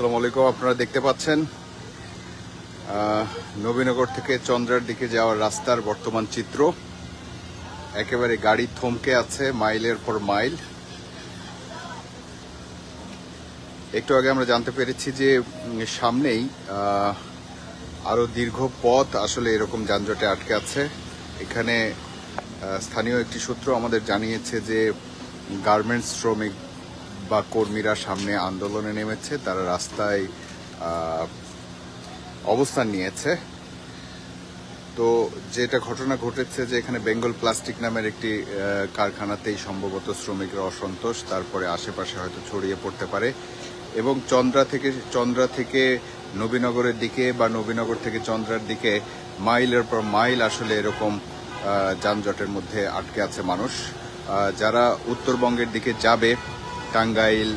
আসসালামু আলাইকুম, আপনারা দেখতে পাচ্ছেন নবীনগর থেকে চন্দ্রার দিকে যাওয়ার রাস্তার বর্তমান চিত্র। একেবারে গাড়ি থমকে আছে মাইলের পর মাইল। একটু আগে আমরা জানতে পেরেছি যে সামনেই আরও দীর্ঘ পথ আসলে এরকম যানজটে আটকে আছে। এখানে স্থানীয় একটি সূত্র আমাদের জানিয়েছে যে, গার্মেন্টস শ্রমিক বা কর্মীরা সামনে আন্দোলনে নেমেছে, তারা রাস্তায় অবস্থান নিয়েছে। তো যেটা ঘটনা ঘটেছে যে এখানে বেঙ্গল প্লাস্টিক নামের একটি কারখানাতেই সম্ভবত শ্রমিকরা অসন্তোষ, তারপরে আশেপাশে হয়তো ছড়িয়ে পড়তে পারে। এবং চন্দ্রা থেকে চন্দ্রা থেকে নবীনগরের দিকে বা নবীনগর থেকে চন্দ্রার দিকে মাইলের পর মাইল আসলে এরকম যানজটের মধ্যে আটকে আছে মানুষ। যারা উত্তরবঙ্গের দিকে যাবে টাঙ্গাইল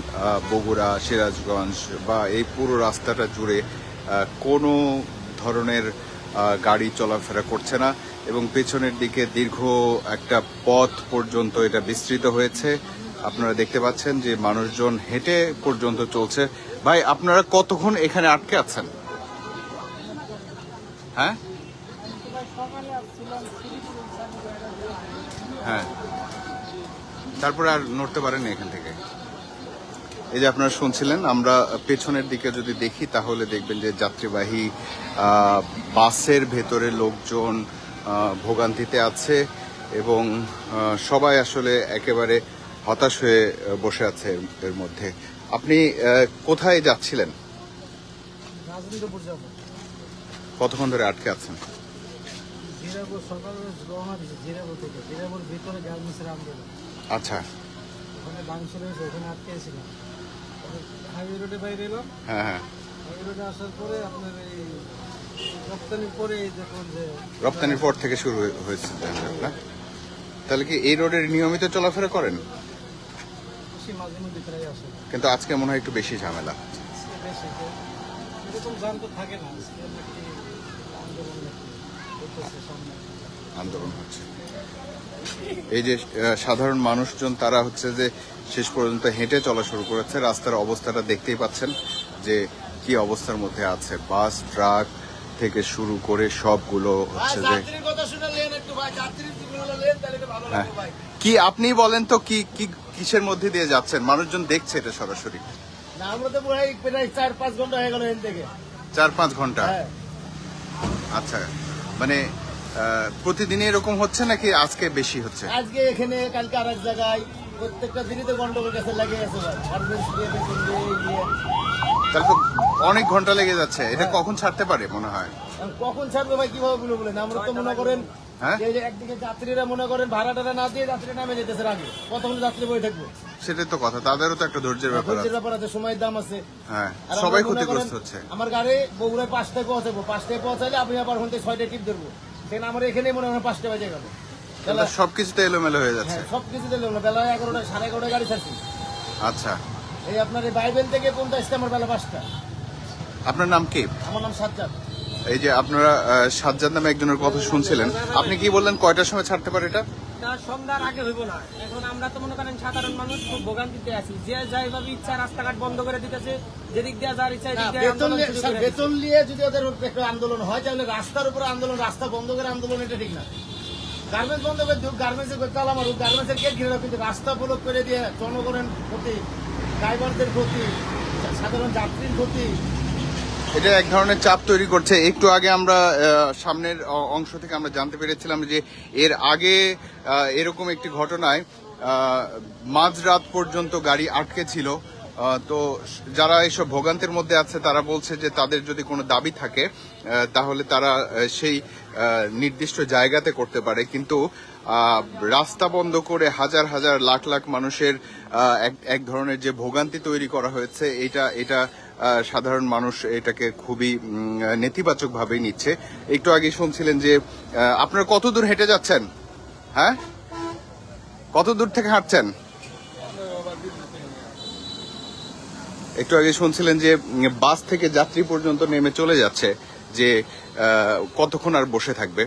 বগুড়া, সিরাজগঞ্জ বা এই পুরো রাস্তাটা জুড়ে কোনো ধরনের গাড়ি চলাফেরা করছে না এবং পেছনের দিকে দীর্ঘ একটা পথ পর্যন্ত এটা বিস্তৃত হয়েছে। আপনারা দেখতে পাচ্ছেন যে মানুষজন হেঁটে পর্যন্ত চলছে। ভাই, আপনারা কতক্ষণ এখানে আটকে আছেন? হ্যাঁ? হ্যাঁ। তারপরে আর নড়তে পারেন এখান থেকে। এই যে আপনারা শুনছিলেন আমরা পেছনের দিকে যদি দেখি তাহলে দেখবেন যে যাত্রীবাহী বাসের ভেতরে লোকজন ভোগান্তিতে আছে এবং সবাই আসলে একেবারে হতাশ হয়ে বসে আছে এর- মধ্যে। আপনি কোথায় যাচ্ছিলেন? কতক্ষণ ধরে আটকে আছেন? আচ্ছা। হাইওয়ে রোডে বাইরে এলাম হ্যাঁ হ্যাঁ। হাইওয়ে রোডে আসার পরে আপনার এই রপ্তানির পরে দেখুন যে রপ্তানির পর থেকে শুরু হয়েছে তাহলে কি এই রোডের নিয়মিত চলাফেরা করেন? কিন্তু আজকে মনে হয় একটু বেশি ঝামেলা। আন্দোলন হচ্ছে। এই যে সাধারণ মানুষজন তারা হচ্ছে যে শেষ পর্যন্ত হেঁটে চলা শুরু করেছে। রাস্তার অবস্থাটা দেখতেই পাচ্ছেন যে কি অবস্থার মধ্যে আছে। বাস ট্রাক থেকে শুরু করে সবগুলো হচ্ছে যে কি আপনি বলেন তো কি কি কিসের মধ্যে দিয়ে যাচ্ছেন? মানুষজন দেখছে এটা সরাসরি। আমরা তো প্রায় প্রায় চার পাঁচ ঘণ্টা হয়ে গেল এখান থেকে। চার পাঁচ ঘণ্টা? আচ্ছা মানে প্রতিদিনই এরকম হচ্ছে নাকি আজকে বেশি হচ্ছে? আজকে এখানে কালকে আর এক জায়গায় প্রত্যেকটা দিনই তো গন্ডগোল কাছে লেগে দিয়ে। তাহলে অনেক ঘণ্টা লেগে যাচ্ছে। এটা কখন ছাড়তে পারে মনে হয়? কখন ছাড়বে ভাই কীভাবে বলে বলেন? আমরা তো মনে করেন হ্যাঁ? এই যে একদিকে যাত্রীরা মনে করেন ভাড়া টাড়া না দিয়ে যাত্রী নামে যেতেছে আগে কতক্ষণ যাত্রী বই থাকব। সেটাই তো কথা তাদেরও তো একটা ধৈর্যের ব্যাপার ধৈর্যের ব্যাপার আছে সময়ের দাম আছে। হ্যাঁ সবাই ক্ষতিগ্রস্ত হচ্ছে। আমার গাড়ি বগুড়ায় পাঁচটায় পৌঁছাবো। পাঁচটায় পৌঁছাইলে আপনি আবার হতে ছয়টায় টিপ ধরবো। সেখানে আমার এখানে মনে হয় পাঁচটা বাজে গেল। সবকিছুতে এলোমেলো হয়ে যাচ্ছে। সবকিছুতে সব কিছু দিল বেলা এগারোটা সাড়ে এগারোটা গাড়ি ছাড়ছি। আচ্ছা। এই আপনার এই বাইবেল থেকে কোনটা আসছে? আমার বেলা পাঁচটা। আপনার নাম কি? আমার নাম সাজ্জাদ। এই যে আপনারা সাজ্জাদ নামে একজনের কথা শুনছিলেন। আপনি কি বললেন কয়টার সময় ছাড়তে পারে এটা? সন্ধ্যার আগে হইব না। এখন আমরা তো মনে করেন সাধারণ মানুষ খুব ভোগান্তিতে আছি। যে যাইভাবে ইচ্ছা রাস্তাঘাট বন্ধ করে দিতেছে যেদিক দিয়ে যার ইচ্ছা বেতন আন্দোলন নিয়ে- যদি ওদের আন্দোলন হয় তাহলে রাস্তার উপরে আন্দোলন রাস্তা বন্ধ করে আন্দোলন এটা ঠিক না। গার্মেন্টস বন্ধ করে দিক গার্মেন্টসের করতে আমার গার্মেন্টসের কে ঘিরে কিন্তু রাস্তা ব্লক করে দিয়ে জনগণের ক্ষতি ড্রাইভারদের ক্ষতি সাধারণ যাত্রীর ক্ষতি এটা এক ধরনের চাপ তৈরি করছে। একটু আগে আমরা সামনের অংশ থেকে আমরা জানতে পেরেছিলাম যে এর আগে এরকম একটি ঘটনায় মাঝরাত পর্যন্ত গাড়ি আটকে ছিল। তো যারা এসব ভোগান্তির মধ্যে আছে, তারা বলছে যে তাদের যদি কোনো দাবি থাকে তাহলে তারা সেই নির্দিষ্ট জায়গাতে করতে পারে। কিন্তু রাস্তা বন্ধ করে হাজার হাজার লাখ লাখ মানুষের এক- ধরনের যে ভোগান্তি তৈরি করা হয়েছে, এটা এটা সাধারণ মানুষ এটাকে খুবই নেতিবাচক ভাবে নিচ্ছে। একটু আগে শুনছিলেন যে আপনারা কত দূর হেঁটে যাচ্ছেন? হ্যাঁ? কত দূর থেকে হাঁটছেন? একটু আগে শুনছিলেন যে বাস থেকে যাত্রী পর্যন্ত নেমে চলে যাচ্ছে, যে কতক্ষণ আর বসে থাকবে।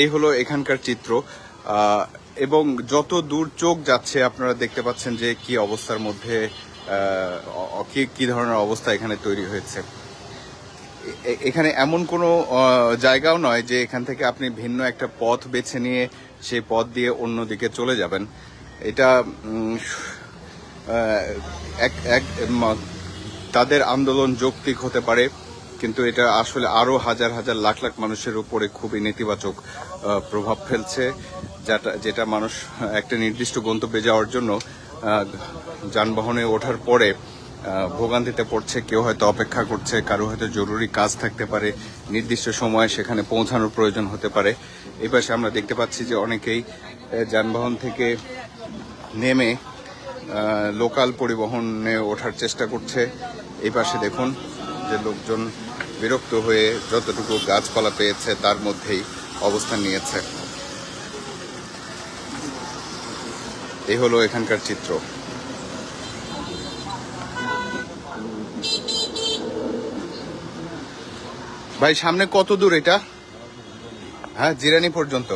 এই হলো এখানকার চিত্র। এবং যত দূর চোখ যাচ্ছে, আপনারা দেখতে পাচ্ছেন যে, কি অবস্থার মধ্যে কি কি ধরনের অবস্থা এখানে তৈরি হয়েছে? এখানে এমন কোনো জায়গাও নয় যে এখান থেকে আপনি ভিন্ন একটা পথ বেছে নিয়ে সেই পথ দিয়ে অন্যদিকে চলে যাবেন। এটা এক এক তাদের আন্দোলন যৌক্তিক হতে পারে, কিন্তু এটা আসলে আরও হাজার হাজার লাখ লাখ মানুষের উপরে খুবই নেতিবাচক প্রভাব ফেলছে, যেটা যেটা মানুষ একটা নির্দিষ্ট গন্তব্যে যাওয়ার জন্য যানবাহনে ওঠার পরে ভোগান্তিতে পড়ছে, কেউ হয়তো অপেক্ষা করছে, কারও হয়তো জরুরি কাজ থাকতে পারে, নির্দিষ্ট সময়ে সেখানে পৌঁছানোর প্রয়োজন হতে পারে। এই পাশে আমরা দেখতে পাচ্ছি যে অনেকেই যানবাহন থেকে নেমে লোকাল পরিবহনে ওঠার চেষ্টা করছে। এই পাশে দেখুন যে লোকজন বিরক্ত হয়ে যতটুকু গাছপালা পেয়েছে, তার মধ্যেই অবস্থান নিয়েছে। এই হলো এখানকার চিত্র। ভাই, সামনে কত দূর এটা? হ্যাঁ জিরানি পর্যন্ত।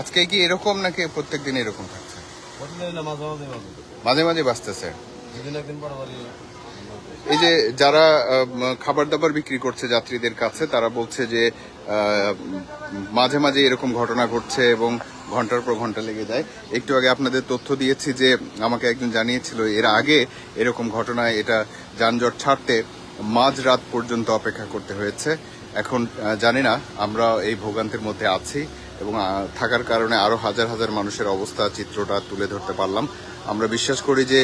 আজকে কি এরকম নাকি প্রত্যেকদিন এরকম থাকছে? মাঝে মাঝে বাঁচতেছে এই যে যারা খাবার দাবার বিক্রি করছে যাত্রীদের কাছে, তারা বলছে যে মাঝে মাঝে এরকম ঘটনা ঘটছে এবং ঘণ্টার পর ঘণ্টা লেগে যায়। একটু আগে আপনাদের তথ্য দিয়েছি যে, আমাকে একজন জানিয়েছিল, এর আগে এরকম ঘটনায় এটা যানজট ছাড়তে মাঝ রাত পর্যন্ত অপেক্ষা করতে হয়েছে। এখন জানি না, আমরা এই ভোগান্তির মধ্যে আছি এবং থাকার কারণে আরও হাজার হাজার মানুষের অবস্থা, চিত্রটা তুলে ধরতে পারলাম। আমরা বিশ্বাস করি যে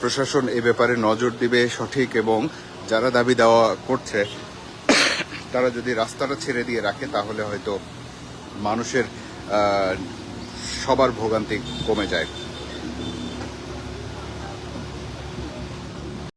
প্রশাসন এ ব্যাপারে নজর দিবে সঠিক এবং যারা দাবি দেওয়া করছে, তারা যদি রাস্তাটা ছেড়ে দিয়ে রাখে, তাহলে হয়তো মানুষের সবার ভোগান্তি কমে যায়।